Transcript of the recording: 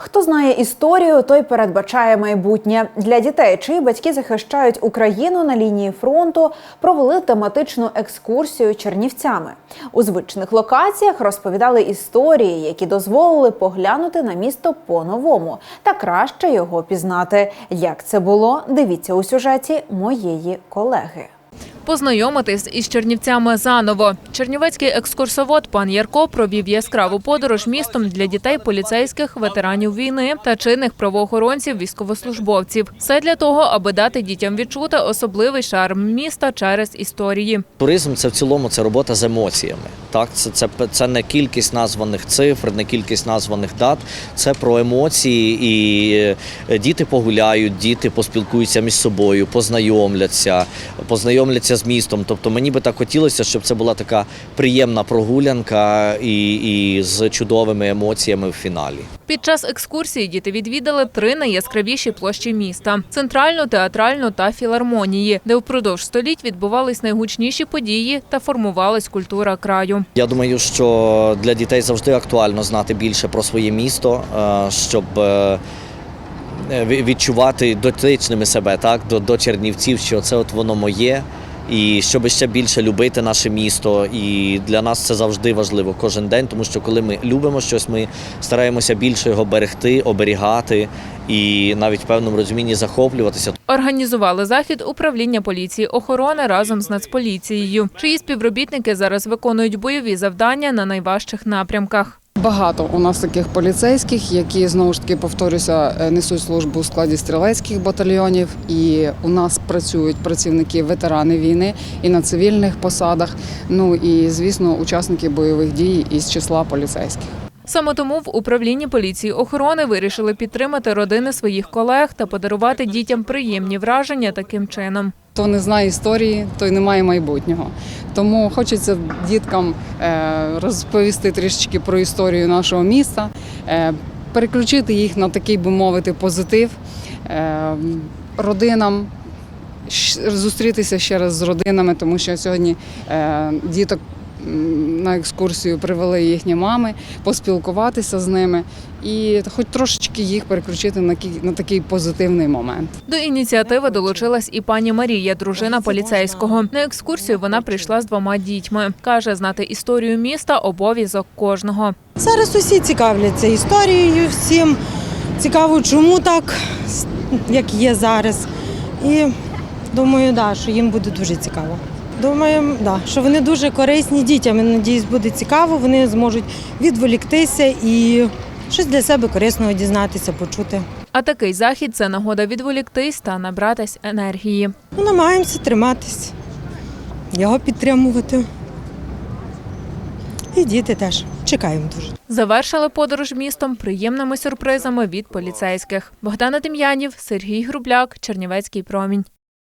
Хто знає історію, той передбачає майбутнє для дітей, чиї батьки захищають Україну на лінії фронту. Провели тематичну екскурсію Чернівцями. У звичних локаціях розповідали історії, які дозволили поглянути на місто по-новому та краще його пізнати. Як це було? Дивіться у сюжеті моєї колеги. Познайомитись із чернівцями заново. Чернівецький екскурсовод пан Ярко провів яскраву подорож містом для дітей поліцейських, ветеранів війни та чинних правоохоронців, військовослужбовців. Все для того, аби дати дітям відчути особливий шарм міста через історії. Туризм це в цілому це робота з емоціями. Так, це, це, це не кількість названих цифр, не кількість названих дат. Це про емоції, і е, діти погуляють, діти поспілкуються між собою, познайомляться, познайомляться з містом. Тобто мені би так хотілося, щоб це була така приємна прогулянка і, і з чудовими емоціями в фіналі. Під час екскурсії діти відвідали три найяскравіші площі міста: центральну, театральну та філармонії, де впродовж століть відбувались найгучніші події та формувалась культура краю. Я думаю, що для дітей завжди актуально знати більше про своє місто, е, щоб е, відчувати дотичними себе так до, до чернівців, що це от воно моє. І щоб ще більше любити наше місто, і для нас це завжди важливо кожен день, тому що коли ми любимо щось, ми стараємося більше його берегти, оберігати і навіть в певному розумінні захоплюватися. Організували захід управління поліції охорони разом з Нацполіцією, чиї співробітники зараз виконують бойові завдання на найважчих напрямках. Багато у нас таких поліцейських, які знову ж таки повторюся, е, несуть службу у складі стрілецьких батальйонів. І у нас працюють працівники ветерани війни і на цивільних посадах. Ну і звісно, учасники бойових дій із числа поліцейських. Саме тому в управлінні поліції охорони вирішили підтримати родини своїх колег та подарувати дітям приємні враження таким чином. Хто не знає історії, той не має майбутнього. Тому хочеться діткам е, розповісти трішечки про історію нашого міста, е, переключити їх на такий, би мовити, позитив е, родинам. Зустрітися ще раз з родинами, тому що сьогодні діток на екскурсію привели їхні мами, поспілкуватися з ними і хоч трошечки їх переключити на, на такий позитивний момент. До ініціативи долучилась і пані Марія, дружина поліцейського. На екскурсію вона прийшла з двома дітьми. Каже, знати історію міста обов'язок кожного. Зараз усі цікавляться історією, всім цікаво, чому так, як є зараз. І думаю, да, що їм буде дуже цікаво. Думаю, да, що вони дуже корисні дітям. Надіюсь, буде цікаво, вони зможуть відволіктися і щось для себе корисного дізнатися, почути. А такий захід це нагода відволіктись та набратись енергії. Ну, намагаємося триматись, його підтримувати. І діти теж чекаємо дуже. Завершили подорож містом приємними сюрпризами від поліцейських. Богдана Дем'янів, Сергій Грубляк, Чернівецький промінь.